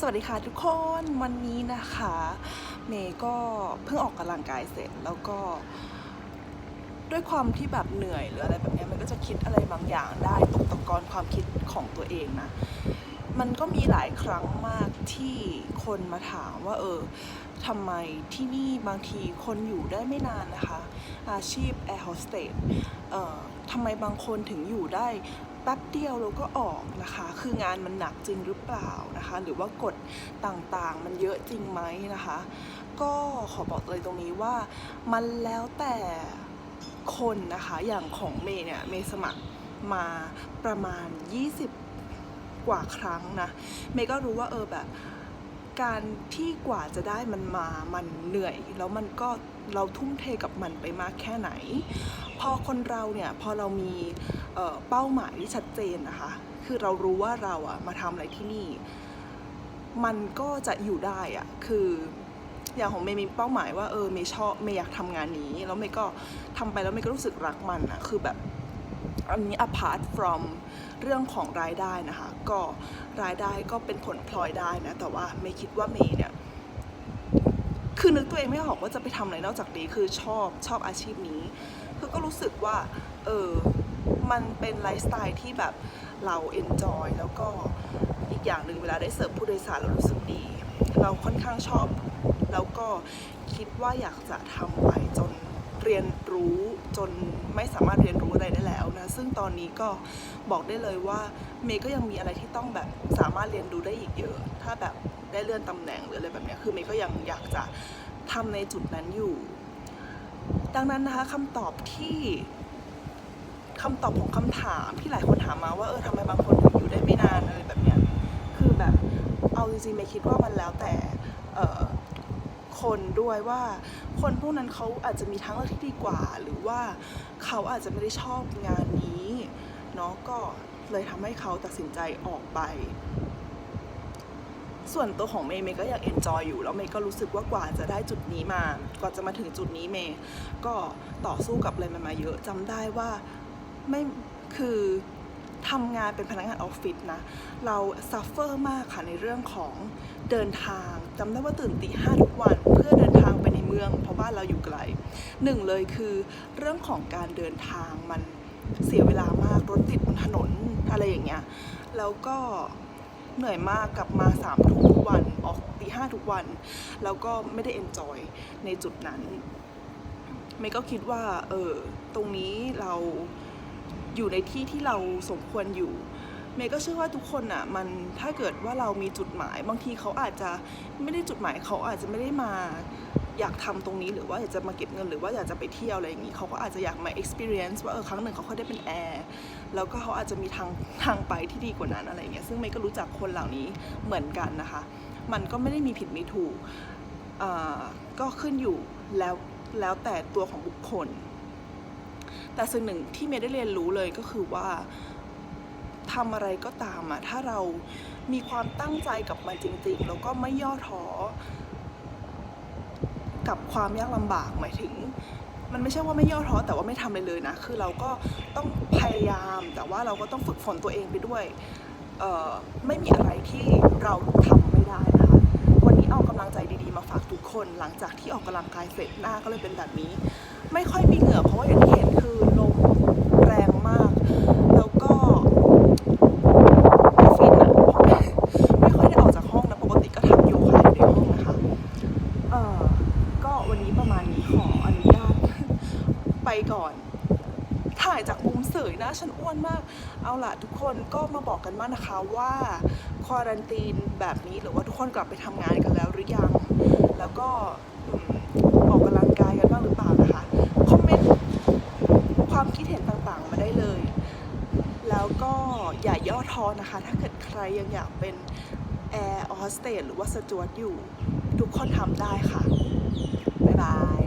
สวัสดีค่ะทุกคนวันนี้นะคะ เมย์ก็เพิ่งออกกำลังกายเสร็จแล้วก็ ด้วยความที่แบบเหนื่อยหรืออะไรแบบนี้มันก็จะคิดอะไรบางอย่างได้ตกตะกอนความคิดของตัวเองนะ มันก็มีหลายครั้งมากที่คนมาถามว่าเออทำไมที่นี่บางทีคนอยู่ได้ไม่นานนะคะ อาชีพแอร์โฮสเตสเอ่อทำไมบางคนถึงอยู่ได้แป๊บเดียวแล้วก็ออกนะคะ คืองานมันหนักจริงหรือเปล่านะคะ หรือว่ากฎต่างๆมันเยอะจริงไหมนะคะ ก็ขอบอกเลยตรงนี้ว่ามันแล้วแต่คนนะคะ อย่างของเมย์เนี่ย เมย์สมัครมาประมาณ 20 กว่าครั้งนะเมย์ก็รู้ว่าเออแบบการที่กว่าจะได้มันมา มันเหนื่อย แล้วมันก็เราทุ่มเทกับมันไปมากแค่ไหน พอคนเราเนี่ยพอเรามีเเป้าหมายที่ชัดเจนนะคะ คือเรารู้ว่าเราอะมาทำอะไรที่นี่ มันก็จะอยู่ได้อะคืออย่างของเมย์มีเป้าหมายว่าเออเมย์ชอบเมย์อยากทำงานนี้ แล้วเมย์ก็ทำไปแล้วเมย์ก็รู้สึกรักมันอะคือแบบ อันนี้ apart from เรื่องของรายได้นะคะ ก็รายได้ก็เป็นผลพลอยได้นะ แต่ว่าเมย์คิดว่าเมย์เนี่ย คือนึกตัวเองไม่ออกว่าจะไปทำอะไรนอกจากนี้ คือชอบชอบอาชีพนี้ คือก็รู้สึกว่า เออ มันเป็นไลฟ์สไตล์ที่แบบเราเอนจอยแล้วก็อีกอย่างหนึ่งเวลาได้เสิร์ฟผู้โดยสารเรารู้สึกดี เราค่อนข้างชอบ แล้วก็คิดว่าอยากจะทำไปจน เรียนรู้จนไม่สามารถเรียนรู้อะไรได้แล้วนะ ซึ่งตอนนี้ก็บอกได้เลยว่าเมย์ก็ยังมีอะไรที่ต้องแบบสามารถเรียนรู้ได้อีกเยอะ ถ้าแบบได้เลื่อนตำแหน่งหรืออะไรแบบเนี้ยคือเมย์ก็ยังอยากจะทำในจุดนั้นอยู่ ดังนั้นนะคะคำตอบที่คำตอบของคำถามที่หลายคนถามมาว่าเออทำไมบางคนถึงอยู่ได้ไม่นานอะไรแบบเนี้ยคือแบบเอาจริงๆเมย์คิดว่ามันแล้วแต่เออ คนด้วยว่า คนพวกนั้นเขาอาจจะมีทางเลือกที่ดีกว่า หรือว่าเขาอาจจะไม่ได้ชอบงานนี้เนาะก็เลยทำให้เขาตัดสินใจออกไป ส่วนตัวของเมย์เมย์ก็อยากเอนจอยอยู่แล้วเมย์ก็รู้สึกว่ากว่าจะได้จุดนี้มา กว่าจะมาถึงจุดนี้เมย์ก็ต่อสู้กับอะไรมามาเยอะจำได้ว่าไม่คือ ทำงานเป็นพนักงานออฟฟิศนะ เราซัฟเฟอร์มากค่ะในเรื่องของเดินทางจำได้ว่าตื่นตีห้าทุกวันเพื่อเดินทางไปในเมือง เพราะบ้านเราอยู่ไกลหนึ่งเลยคือเรื่องของการเดินทางมันเสียเวลามากรถติดบนถนนอะไรอย่างเงี้ยแล้วก็เหนื่อยมากกลับมาสามทุ่มทุกวันออกตีห้าทุกวัน แล้วก็ไม่ได้เอนจอยในจุดนั้นเมย์ก็คิดว่าเออตรงนี้เรา อยู่ในที่ที่เราสมควรอยู่ เมย์ก็เชื่อว่าทุกคนอะมันถ้าเกิดว่าเรามีจุดหมาย บางทีเขาอาจจะไม่ได้จุดหมายเขาอาจจะไม่ได้มาอยากทำตรงนี้หรือว่าอยากจะมาเก็บเงินหรือว่าอยากจะไปเที่ยวอะไรอย่างนี้เขาก็อาจจะอยากมา experience ว่าเออครั้งหนึ่งเขาเคยได้เป็นแอร์แล้วก็เขาอาจจะมีทางทางไปที่ดีกว่านั้นอะไรอย่างเงี้ยซึ่งเมย์ก็รู้จักคนเหล่านี้เหมือนกันนะคะ มันก็ไม่ได้มีผิดมีถูกก็ขึ้นอยู่แล้วแล้วแต่ตัวของบุคคล แต่สิ่งหนึ่งที่เมย์ได้เรียนรู้เลยก็คือว่าทำอะไรก็ตามอะถ้าเรามีความตั้งใจกับมันจริงๆ แล้วก็ไม่ย่อท้อกับความยากลำบากหมายถึง มันไม่ใช่ว่าไม่ย่อท้อแต่ว่าไม่ทำอะไรเลยนะ คือเราก็ต้องพยายามแต่ว่าเราก็ต้องฝึกฝนตัวเองไปด้วยไม่มีอะไรที่เราทำไม่ได้นะคะ วันนี้เอากำลังใจดีๆ มาฝากทุกคน หลังจากที่ออกกำลังกายเสร็จหน้าก็เลยเป็นแบบนี้ ไม่ค่อยมีเหงื่อเพราะว่าอย่างที่เห็นคือลมแรงมาก แล้วก็ฟินอะไม่ค่อยได้ออกจากห้องนะปกติก็ทำโยคะอยู่ในห้องนะคะเอ่อก็วันนี้ประมาณนี้ขออนุญาตไปก่อน ถ่ายจากมุมเสยนะ ฉันอ้วนมาก เอาล่ะทุกคนก็มาบอกกันมานะคะว่าควอรันตีนแบบนี้หรือว่าทุกคนกลับไปทำงานกันแล้วหรือยัง แล้วก็ำลังกายกันบ้างหรือเปล่านะคะ คอมเมนต์ความคิดเห็นต่างๆ มาได้เลย แล้วก็อย่าย่อท้อ นะคะ ถ้าเกิดใครยังอยากเป็นแอร์ออสเตสหรือว่าสจวตอยู่ ทุกคนทำได้ค่ะ บ๊ายบาย